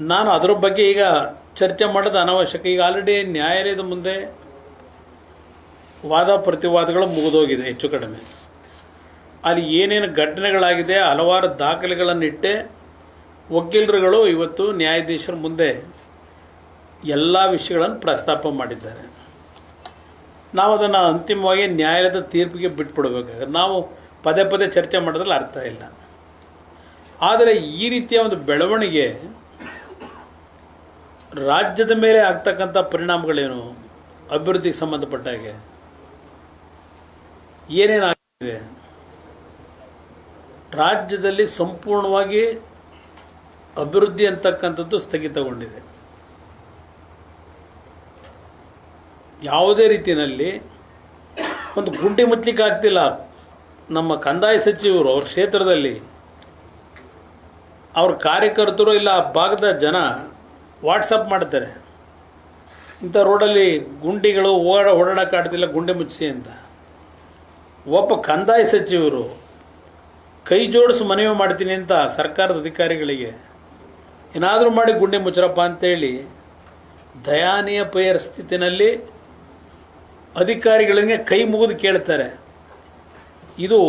ನಾನು ಅದರ ಬಗ್ಗೆ ಈಗ ಚರ್ಚೆ ಮಾಡೋದು ಅನವಶ್ಯಕ. ಈಗ ಆಲ್ರೆಡಿ ನ್ಯಾಯಾಲಯದ ಮುಂದೆ ವಾದ ಪ್ರತಿವಾದಗಳು ಮುಗಿದೋಗಿದೆ ಹೆಚ್ಚು ಕಡಿಮೆ. ಅಲ್ಲಿ ಏನೇನು ಘಟನೆಗಳಾಗಿದೆ, ಹಲವಾರು ದಾಖಲೆಗಳನ್ನಿಟ್ಟೆ ವಕೀಲರುಗಳು ಇವತ್ತು ನ್ಯಾಯಾಧೀಶರ ಮುಂದೆ ಎಲ್ಲ ವಿಷಯಗಳನ್ನು ಪ್ರಸ್ತಾಪ ಮಾಡಿದ್ದಾರೆ. ನಾವು ಅದನ್ನು ಅಂತಿಮವಾಗಿ ನ್ಯಾಯಾಲಯದ ತೀರ್ಪಿಗೆ ಬಿಟ್ಬಿಡ್ಬೇಕಾಗುತ್ತೆ. ನಾವು ಪದೇ ಪದೇ ಚರ್ಚೆ ಮಾಡೋದ್ರಲ್ಲಿ ಅರ್ಥ ಇಲ್ಲ. ಆದರೆ ಈ ರೀತಿಯ ಒಂದು ಬೆಳವಣಿಗೆ ರಾಜ್ಯದ ಮೇಲೆ ಆಗ್ತಕ್ಕಂಥ ಪರಿಣಾಮಗಳೇನು? ಅಭಿವೃದ್ಧಿಗೆ ಸಂಬಂಧಪಟ್ಟ ಹಾಗೆ. ಏನೇನಾಗಿದೆ ರಾಜ್ಯದಲ್ಲಿ ಸಂಪೂರ್ಣವಾಗಿ ಅಭಿವೃದ್ಧಿ ಅಂತಕ್ಕಂಥದ್ದು ಸ್ಥಗಿತಗೊಂಡಿದೆ. ಯಾವುದೇ ರೀತಿಯಲ್ಲಿ ಒಂದು ಗುಂಡಿ ಮುಚ್ಚಲಿಕ್ಕೆ ಆಗ್ತಿಲ್ಲ. ನಮ್ಮ ಕಂದಾಯ ಸಚಿವರು ಅವ್ರ ಕ್ಷೇತ್ರದಲ್ಲಿ. ಅವ್ರ ಕಾರ್ಯಕರ್ತರು ಇಲ್ಲ ಆ ಭಾಗದ ಜನ ವಾಟ್ಸಪ್ ಮಾಡ್ತಾರೆ. ಇಂಥ ರೋಡಲ್ಲಿ ಗುಂಡಿಗಳು ಓಡ ಓಡಾಡೋಕ್ಕಾಡ್ತಿಲ್ಲ ಗುಂಡೆ ಮುಚ್ಚಿಸಿ ಅಂತ. ಒಬ್ಬ ಕಂದಾಯ ಸಚಿವರು, ಕೈ ಜೋಡಿಸಿ ಮನವಿ ಮಾಡ್ತೀನಿ ಅಂತ ಸರ್ಕಾರದ ಅಧಿಕಾರಿಗಳಿಗೆ, ಏನಾದರೂ ಮಾಡಿ ಗುಂಡಿ ಮುಚ್ಚರಪ್ಪ ಅಂತೇಳಿ, ದಯಾನೀಯ ಪರಿಸ್ಥಿತಿನಲ್ಲಿ ಅಧಿಕಾರಿಗಳಿಗೆ ಕೈ ಮುಗಿದು ಕೇಳ್ತಾರೆ. ಇದು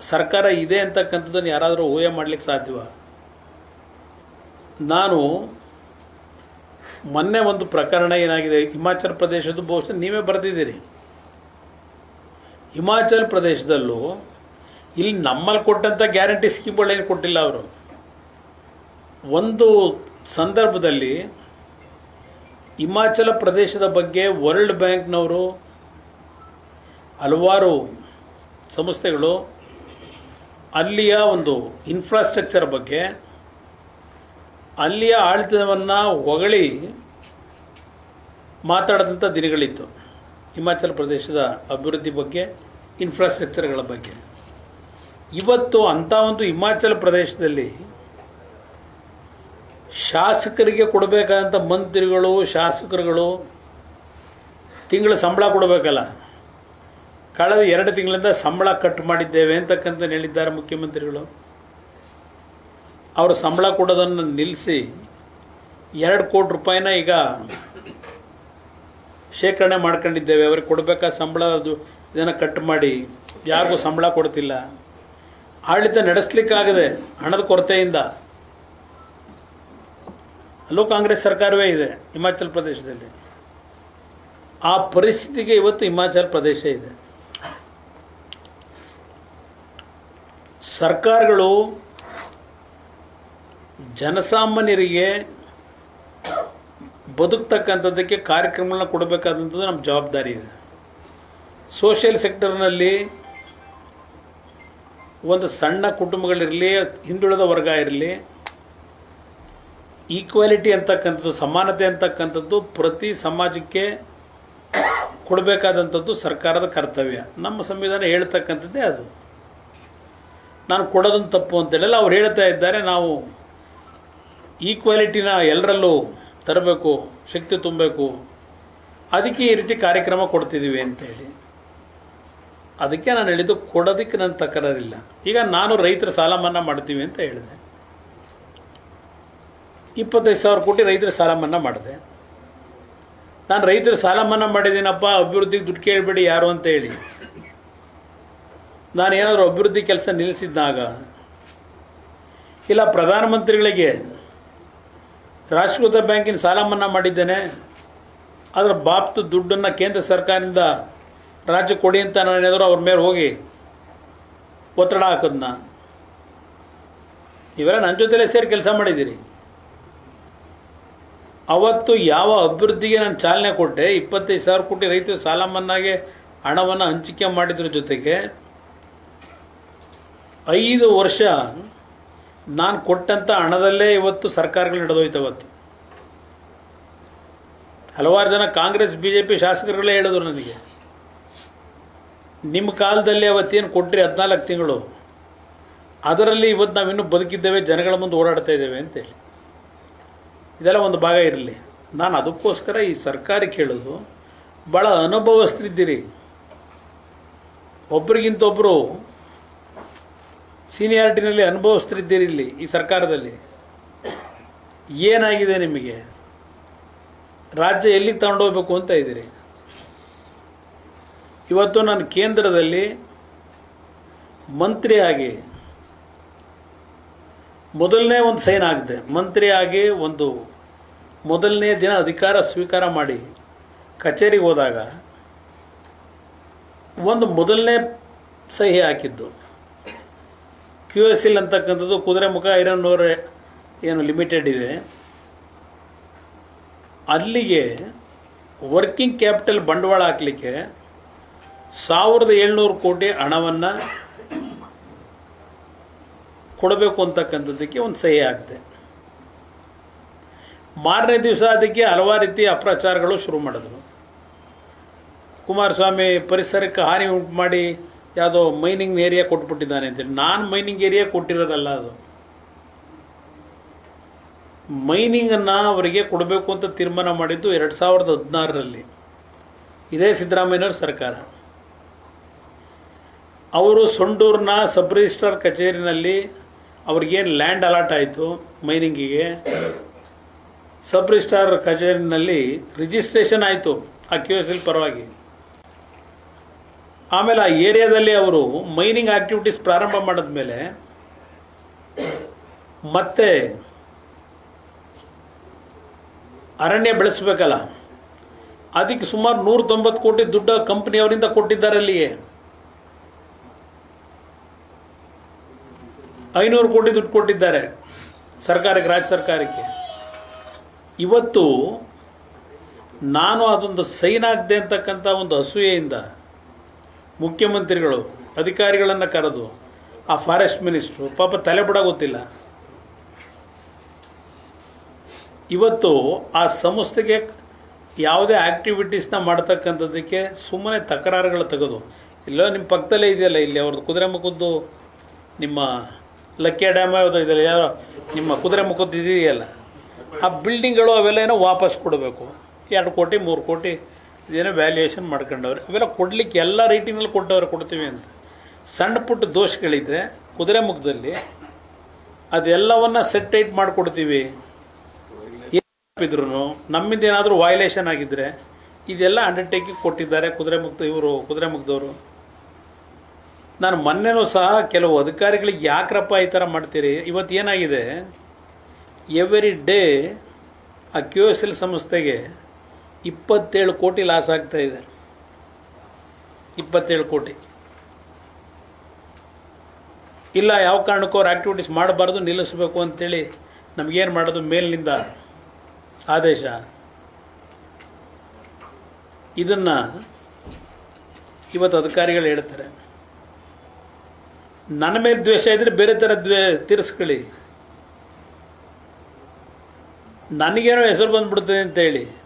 ಸರ್ಕಾರ ಇದೆ ಅಂತಕ್ಕಂಥದ್ದನ್ನು ಯಾರಾದರೂ ಊಹೆ ಮಾಡಲಿಕ್ಕೆ ಸಾಧ್ಯವ? ನಾನು ಮೊನ್ನೆ ಒಂದು ಪ್ರಕರಣ ಏನಾಗಿದೆ? ಹಿಮಾಚಲ ಪ್ರದೇಶದ್ದು ಬಹುಶಃ ನೀವೇ ಬರೆದಿದ್ದೀರಿ. ಹಿಮಾಚಲ ಪ್ರದೇಶದಲ್ಲೂ ಇಲ್ಲಿ ನಮ್ಮಲ್ಲಿ ಕೊಟ್ಟಂಥ ಗ್ಯಾರಂಟಿ ಸ್ಕೀಮ್ಗಳೇನು ಕೊಟ್ಟಿಲ್ಲ ಅವರು. ಒಂದು ಸಂದರ್ಭದಲ್ಲಿ ಹಿಮಾಚಲ ಪ್ರದೇಶದ ಬಗ್ಗೆ ವರ್ಲ್ಡ್ ಬ್ಯಾಂಕ್ನವರು ಹಲವಾರು ಸಂಸ್ಥೆಗಳು ಅಲ್ಲಿಯ ಒಂದು ಇನ್ಫ್ರಾಸ್ಟ್ರಕ್ಚರ್ ಬಗ್ಗೆ ಅಲ್ಲಿಯ ಆಡಳಿತವನ್ನು ಹೊಗಳಿ ಮಾತಾಡಿದಂಥ ದಿನಗಳಿತ್ತು. ಹಿಮಾಚಲ ಪ್ರದೇಶದ ಅಭಿವೃದ್ಧಿ ಬಗ್ಗೆ ಇನ್ಫ್ರಾಸ್ಟ್ರಕ್ಚರ್ಗಳ ಬಗ್ಗೆ. ಇವತ್ತು ಅಂಥ ಒಂದು ಹಿಮಾಚಲ ಪ್ರದೇಶದಲ್ಲಿ ಶಾಸಕರಿಗೆ ಕೊಡಬೇಕಾದಂಥ ಮಂತ್ರಿಗಳು, ಶಾಸಕರುಗಳು ತಿಂಗಳ ಸಂಬಳ ಕೊಡಬೇಕಲ್ಲ. ಕಳೆದ ಎರಡು ತಿಂಗಳಿಂದ ಸಂಬಳ ಕಟ್ ಮಾಡಿದ್ದೇವೆ ಅಂತಕ್ಕಂಥ ಹೇಳಿದ್ದಾರೆ ಮುಖ್ಯಮಂತ್ರಿಗಳು. ಅವರು ಸಂಬಳ ಕೊಡೋದನ್ನು ನಿಲ್ಲಿಸಿ ಎರಡು ಕೋಟಿ ರೂಪಾಯಿನ ಈಗ ಶೇಖರಣೆ ಮಾಡ್ಕೊಂಡಿದ್ದೇವೆ. ಅವ್ರಿಗೆ ಕೊಡಬೇಕಾದ ಸಂಬಳ ಅದು ಇದನ್ನು ಕಟ್ ಮಾಡಿ. ಯಾರಿಗೂ ಸಂಬಳ ಕೊಡ್ತಿಲ್ಲ. ಆಡಳಿತ ನಡೆಸಲಿಕ್ಕಾಗದೆ ಹಣದ ಕೊರತೆಯಿಂದ ಅಲ್ಲೂ ಕಾಂಗ್ರೆಸ್ ಸರ್ಕಾರವೇ ಇದೆ ಹಿಮಾಚಲ ಪ್ರದೇಶದಲ್ಲಿ. ಆ ಪರಿಸ್ಥಿತಿಗೆ ಇವತ್ತು ಹಿಮಾಚಲ ಪ್ರದೇಶ ಇದೆ. ಸರ್ಕಾರಗಳು ಜನಸಾಮಾನ್ಯರಿಗೆ ಬದುಕ್ತಕ್ಕಂಥದ್ದಕ್ಕೆ ಕಾರ್ಯಕ್ರಮಗಳನ್ನ ಕೊಡಬೇಕಾದಂಥದ್ದು ನಮ್ಮ ಜವಾಬ್ದಾರಿ ಇದೆ. ಸೋಷಿಯಲ್ ಸೆಕ್ಟರ್ನಲ್ಲಿ ಒಂದು ಸಣ್ಣ ಕುಟುಂಬಗಳಿರಲಿ, ಹಿಂದುಳಿದ ವರ್ಗ ಇರಲಿ ಈಕ್ವಾಲಿಟಿ ಅಂತಕ್ಕಂಥದ್ದು, ಸಮಾನತೆ ಅಂತಕ್ಕಂಥದ್ದು ಪ್ರತಿ ಸಮಾಜಕ್ಕೆ ಕೊಡಬೇಕಾದಂಥದ್ದು ಸರ್ಕಾರದ ಕರ್ತವ್ಯ. ನಮ್ಮ ಸಂವಿಧಾನ ಹೇಳ್ತಕ್ಕಂಥದ್ದೇ ಅದು. ನಾನು ಕೊಡೋದನ್ನು ತಪ್ಪು ಅಂತೇಳಲ್ಲ, ಅವ್ರು ಹೇಳ್ತಾ ಇದ್ದಾರೆ, ನಾವು ಈಕ್ವಾಲಿಟಿನ ಎಲ್ಲರಲ್ಲೂ ತರಬೇಕು, ಶಕ್ತಿ ತುಂಬಬೇಕು. ಅದಕ್ಕೆ ಈ ರೀತಿ ಕಾರ್ಯಕ್ರಮ ಕೊಡ್ತಿದ್ದೀವಿ ಅಂತೇಳಿ. ಅದಕ್ಕೆ ನಾನು ಹೇಳಿದ್ದು ಕೊಡೋದಕ್ಕೆ ನನ್ನ ತಕರಾರಿಲ್ಲ. ಈಗ ನಾನು ರೈತರ ಸಾಲ ಮನ್ನಾ ಮಾಡ್ತೀವಿ ಅಂತ ಹೇಳಿದೆ. ಇಪ್ಪತ್ತೈದು ಸಾವಿರ ಕೋಟಿ ರೈತರ ಸಾಲ ಮನ್ನಾ ಮಾಡಿದೆ. ನಾನು ರೈತರ ಸಾಲ ಮನ್ನಾ ಮಾಡಿದ್ದೀನಪ್ಪ, ಅಭಿವೃದ್ಧಿಗೆ ದುಡ್ಡು ಕೇಳಬೇಡಿ ಯಾರು ಅಂತ ಹೇಳಿ. ನಾನು ಏನಾದರೂ ಅಭಿವೃದ್ಧಿ ಕೆಲಸ ನಿಲ್ಲಿಸಿದ್ದಾಗ ಇಲ್ಲ ಪ್ರಧಾನಮಂತ್ರಿಗಳಿಗೆ ರಾಷ್ಟ್ರೀಕೃತ ಬ್ಯಾಂಕಿನ ಸಾಲ ಮನ್ನಾ ಮಾಡಿದ್ದೇನೆ. ಅದರ ಬಾಪ್ತು ದುಡ್ಡನ್ನು ಕೇಂದ್ರ ಸರ್ಕಾರದಿಂದ ರಾಜ್ಯ ಕೊಡಿ ಅಂತ ನಾನು ಏನಾದರೂ ಅವ್ರ ಮೇಲೆ ಹೋಗಿ ಒತ್ತಡ ಹಾಕೋದನ್ನ ಇವೆಲ್ಲ ನನ್ನ ಜೊತೆಲೇ ಸೇರಿ ಕೆಲಸ ಮಾಡಿದ್ದೀರಿ. ಅವತ್ತು ಯಾವ ಅಭಿವೃದ್ಧಿಗೆ ನಾನು ಚಾಲನೆ ಕೊಟ್ಟೆ, ಇಪ್ಪತ್ತೈದು ಸಾವಿರ ಕೋಟಿ ರೈತರು ಸಾಲ ಮನ್ನಾಗೆ ಹಣವನ್ನು ಹಂಚಿಕೆ ಮಾಡಿದ್ರ ಜೊತೆಗೆ ಐದು ವರ್ಷ ನಾನು ಕೊಟ್ಟಂಥ ಹಣದಲ್ಲೇ ಇವತ್ತು ಸರ್ಕಾರಗಳು ನಡೆದೋಯ್ತು ಅವತ್ತು. ಹಲವಾರು ಜನ ಕಾಂಗ್ರೆಸ್ ಬಿ ಜೆ ಪಿ ಶಾಸಕರುಗಳೇ ಹೇಳಿದ್ರು ನನಗೆ. ನಿಮ್ಮ ಕಾಲದಲ್ಲಿ ಅವತ್ತೇನು ಕೊಟ್ಟರೆ ಹದಿನಾಲ್ಕು ತಿಂಗಳು? ಅದರಲ್ಲಿ ಇವತ್ತು ನಾವಿನ್ನೂ ಬದುಕಿದ್ದೇವೆ, ಜನಗಳ ಮುಂದೆ ಓಡಾಡ್ತಾ ಇದ್ದೇವೆ ಅಂತೇಳಿ. ಇದೆಲ್ಲ ಒಂದು ಭಾಗ ಇರಲಿ. ನಾನು ಅದಕ್ಕೋಸ್ಕರ ಈ ಸರ್ಕಾರಕ್ಕೆ ಹೇಳೋದು ಭಾಳ ಅನುಭವಿಸ್ತಿದ್ದೀರಿ ಒಬ್ರಿಗಿಂತ ಒಬ್ಬರು ಸೀನಿಯಾರಿಟಿನಲ್ಲಿ ಅನುಭವಿಸ್ತಿದ್ದೀರಿ ಇಲ್ಲಿ ಈ ಸರ್ಕಾರದಲ್ಲಿ. ಏನಾಗಿದೆ ನಿಮಗೆ? ರಾಜ್ಯ ಎಲ್ಲಿಗೆ ತಗೊಂಡೋಗ್ಬೇಕು ಅಂತ ಇದ್ದೀರಿ? ಇವತ್ತು ನಾನು ಕೇಂದ್ರದಲ್ಲಿ ಮಂತ್ರಿಯಾಗಿ ಮೊದಲನೇ ಒಂದು ಸೈನ್ ಆಗಿದೆ ಮಂತ್ರಿಯಾಗಿ ಒಂದು ಮೊದಲನೇ ದಿನ ಅಧಿಕಾರ ಸ್ವೀಕಾರ ಮಾಡಿ ಕಚೇರಿಗೆ ಹೋದಾಗ ಒಂದು ಮೊದಲನೇ ಸಹಿ ಹಾಕಿದ್ದು. ಕ್ಯೂ ಎಸ್ ಎಲ್ ಅಂತಕ್ಕಂಥದ್ದು ಕುದುರೆಮುಖ ಐರನ್ ಓರ್ ಏನು ಲಿಮಿಟೆಡ್ ಇದೆ. ಅಲ್ಲಿಗೆ ವರ್ಕಿಂಗ್ ಕ್ಯಾಪಿಟಲ್ ಬಂಡವಾಳ ಹಾಕಲಿಕ್ಕೆ ಸಾವಿರದ ಏಳ್ನೂರು ಕೋಟಿ ಹಣವನ್ನು ಕೊಡಬೇಕು ಅಂತಕ್ಕಂಥದ್ದಕ್ಕೆ ಒಂದು ಸಹಿ ಆಗಿದೆ ಮಾರನೇ ದಿವಸ ಅದಕ್ಕೆ ಹಲವಾರು ರೀತಿ ಅಪ್ರಚಾರಗಳು ಶುರು ಮಾಡಿದ್ರು. ಕುಮಾರಸ್ವಾಮಿ ಪರಿಸರಕ್ಕೆ ಹಾನಿ ಉಂಟು ಮಾಡಿ ಯಾವುದೋ ಮೈನಿಂಗ್ ಏರಿಯಾ ಕೊಟ್ಬಿಟ್ಟಿದ್ದಾನೆ ಅಂತೇಳಿ ನಾನು ಮೈನಿಂಗ್ ಏರಿಯಾ ಕೊಟ್ಟಿರೋದಲ್ಲ ಅದು. ಮೈನಿಂಗನ್ನು ಅವರಿಗೆ ಕೊಡಬೇಕು ಅಂತ ತೀರ್ಮಾನ ಮಾಡಿದ್ದು ಎರಡು ಸಾವಿರದ ಹದಿನಾರರಲ್ಲಿ. ಇದೇ ಸಿದ್ದರಾಮಯ್ಯನವ್ರ ಸರ್ಕಾರ. ಅವರು ಸೊಂಡೂರಿನ ಸಬ್ ರಿಜಿಸ್ಟ್ರಾರ್ ಕಚೇರಿನಲ್ಲಿ ಅವ್ರಿಗೇನು ಲ್ಯಾಂಡ್ ಅಲಾಟ್ ಆಯಿತು ಮೈನಿಂಗಿಗೆ ಸಬ್ ರಿಜಿಸ್ಟ್ರಾರ್ ಕಚೇರಿನಲ್ಲಿ ರಿಜಿಸ್ಟ್ರೇಷನ್ ಆಯಿತು ಆ ಕ್ಯೂ ಎಸ್ ಪರವಾಗಿ. ಆಮೇಲೆ ಆ ಏರಿಯಾದಲ್ಲಿ ಅವರು ಮೈನಿಂಗ್ ಆಕ್ಟಿವಿಟೀಸ್ ಪ್ರಾರಂಭ ಮಾಡಿದ್ಮೇಲೆ ಮತ್ತೆ ಅರಣ್ಯ ಬೆಳೆಸಬೇಕಲ್ಲ. ಅದಕ್ಕೆ ಸುಮಾರು ನೂರ ತೊಂಬತ್ತು ಕೋಟಿ ದುಡ್ಡ ಕಂಪ್ನಿಯವರಿಂದ ಕೊಟ್ಟಿದ್ದಾರೆ ಅಲ್ಲಿಗೆ ಐನೂರು ಕೋಟಿ ದುಡ್ಡು ಕೊಟ್ಟಿದ್ದಾರೆ ಸರ್ಕಾರಕ್ಕೆ, ರಾಜ್ಯ ಸರ್ಕಾರಕ್ಕೆ. ಇವತ್ತು ನಾನು ಅದೊಂದು ಸೈನ್ ಆಗದೆ ಅಂತಕ್ಕಂಥ ಒಂದು ಅಸೂಯೆಯಿಂದ ಮುಖ್ಯಮಂತ್ರಿಗಳು, ಅಧಿಕಾರಿಗಳನ್ನು ಕರೆದು, ಆ ಫಾರೆಸ್ಟ್ ಮಿನಿಸ್ಟ್ರು ಪಾಪ ತಲೆ ಬಿಡ ಗೊತ್ತಿಲ್ಲ. ಇವತ್ತು ಆ ಸಂಸ್ಥೆಗೆ ಯಾವುದೇ ಆ್ಯಕ್ಟಿವಿಟೀಸ್ನ ಮಾಡ್ತಕ್ಕಂಥದ್ದಕ್ಕೆ ಸುಮ್ಮನೆ ತಕರಾರುಗಳು ತೆಗೆದು, ಇಲ್ಲ ನಿಮ್ಮ ಪಕ್ಕದಲ್ಲೇ ಇದೆಯಲ್ಲ ಇಲ್ಲಿ ಅವ್ರದ್ದು ಕುದುರೆ ಮುಖದ್ದು ನಿಮ್ಮ ಲಕ್ಕಿ ಡ್ಯಾಮ್ ಯಾವುದೋ ಇದೆಯಲ್ಲ ಯಾರೋ ನಿಮ್ಮ ಕುದುರೆಮುಖದ್ದು ಇದೆಯಲ್ಲ, ಆ ಬಿಲ್ಡಿಂಗ್ಗಳು ಅವೆಲ್ಲ ಏನೋ ವಾಪಸ್ ಕೊಡಬೇಕು. ಎರಡು ಕೋಟಿ, ಮೂರು ಕೋಟಿ ಇದೇನೋ ವ್ಯಾಲ್ಯೂಯೇಷನ್ ಮಾಡ್ಕೊಂಡವ್ರೆ. ಇವೆಲ್ಲ ಕೊಡಲಿಕ್ಕೆ ಎಲ್ಲ ರೇಟಿನಲ್ಲಿ ಕೊಟ್ಟವ್ರು ಕೊಡ್ತೀವಿ ಅಂತ. ಸಣ್ಣ ಪುಟ್ಟ ದೋಷಗಳಿದ್ದರೆ ಕುದುರೆಮುಖದಲ್ಲಿ ಅದೆಲ್ಲವನ್ನು ಸೆಟ್ ಟೈಟ್ ಮಾಡಿಕೊಡ್ತೀವಿ. ಏನಿದ್ರು ನಮ್ಮಿಂದ ಏನಾದರೂ ವಯಲೇಷನ್ ಆಗಿದ್ದರೆ ಇದೆಲ್ಲ ಅಂಡರ್ಟೇಕಿಂಗ್ ಕೊಟ್ಟಿದ್ದಾರೆ. ಕುದುರೆಮುಕ್ತ ಇವರು ಕುದುರೆಮುಖದವರು ನಾನು ಮೊನ್ನೆನೂ ಸಹ ಕೆಲವು ಅಧಿಕಾರಿಗಳಿಗೆ ಯಾಕ್ರಪ್ಪ ಈ ಥರ ಮಾಡ್ತೀರಿ? ಇವತ್ತು ಏನಾಗಿದೆ? ಎವ್ರಿ ಡೇ ಆ ಕ್ಯೂ ಎಸ್ ಎಲ್ ಸಂಸ್ಥೆಗೆ ಇಪ್ಪತ್ತೇಳು ಕೋಟಿ ಲಾಸ್ ಆಗ್ತಾ ಇದೆ. ಇಪ್ಪತ್ತೇಳು ಕೋಟಿ. ಇಲ್ಲ, ಯಾವ ಕಾರಣಕ್ಕೂ ಅವ್ರು ಆ್ಯಕ್ಟಿವಿಟೀಸ್ ಮಾಡಬಾರ್ದು, ನಿಲ್ಲಿಸಬೇಕು ಅಂತೇಳಿ ನಮಗೇನು ಮಾಡೋದು? ಮೇಲಿನಿಂದ ಆದೇಶ. ಇದನ್ನು ಇವತ್ತು ಅಧಿಕಾರಿಗಳು ಹೇಳ್ತಾರೆ. ನನ್ನ ಮೇಲೆ ದ್ವೇಷ ಇದ್ದರೆ ಬೇರೆ ಥರ ದ್ವೇ, ತೀರಿಸ್ಕೊಳ್ಳಿ. ನನಗೇನೋ ಹೆಸರು ಬಂದುಬಿಡ್ತದೆ ಅಂತೇಳಿ.